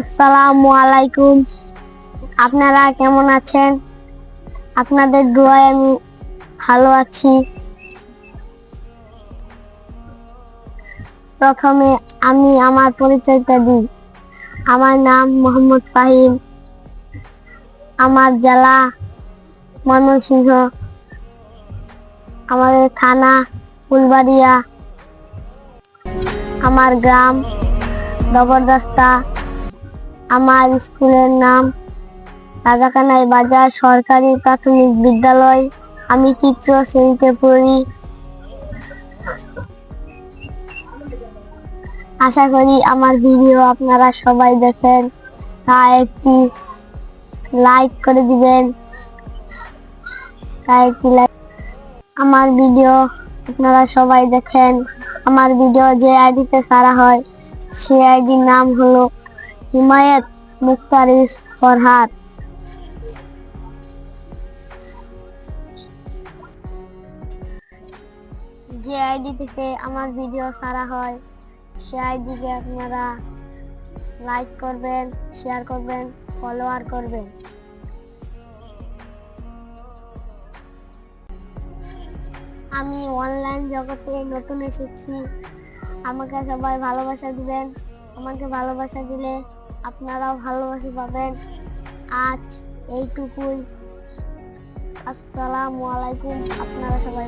আসসালামু আলাইকুম আপনারা কেমন আছেন? আপনাদের দোয়ায় আমি ভালো আছি। প্রথমে আমি আমার পরিচয়টা দিই। আমার নাম মোহাম্মদ ফাহিম। আমার জেলা ময়মনসিংহ। আমাদের থানা ফুলবাড়িয়া। আমার গ্রাম জবরদস্তা। আমার স্কুলের নাম রাজাকানাই বাজার সরকারি প্রাথমিক বিদ্যালয়। আমি চিত্র শ্রেণীতে পড়ি। আশা করি আমার ভিডিও আপনারা সবাই দেখেন। তা একটি লাইক করে দিবেন। তা একটি লাইক আমার ভিডিও আপনারা সবাই দেখেন। আমার ভিডিও যে আইডিতে ছাড়া হয়, সে আইডির নাম হলো হিমায়ত মুক্তারিস ফরহাদ। যে আইডি থেকে আমার ভিডিও ছাড়া হয়, সে আইডিকে আপনারা লাইক করবেন শেয়ার করবেন ফলোয়ার করবেন। আমি অনলাইন জগতে নতুন এসেছি। আমাকে সবাই ভালোবাসা দিবেন। আমাকে ভালোবাসা দিলে আপনারাও ভালোবাসি পাবেন। আজ এইটুকুই। আসসালামু আলাইকুম। আপনারা সবাই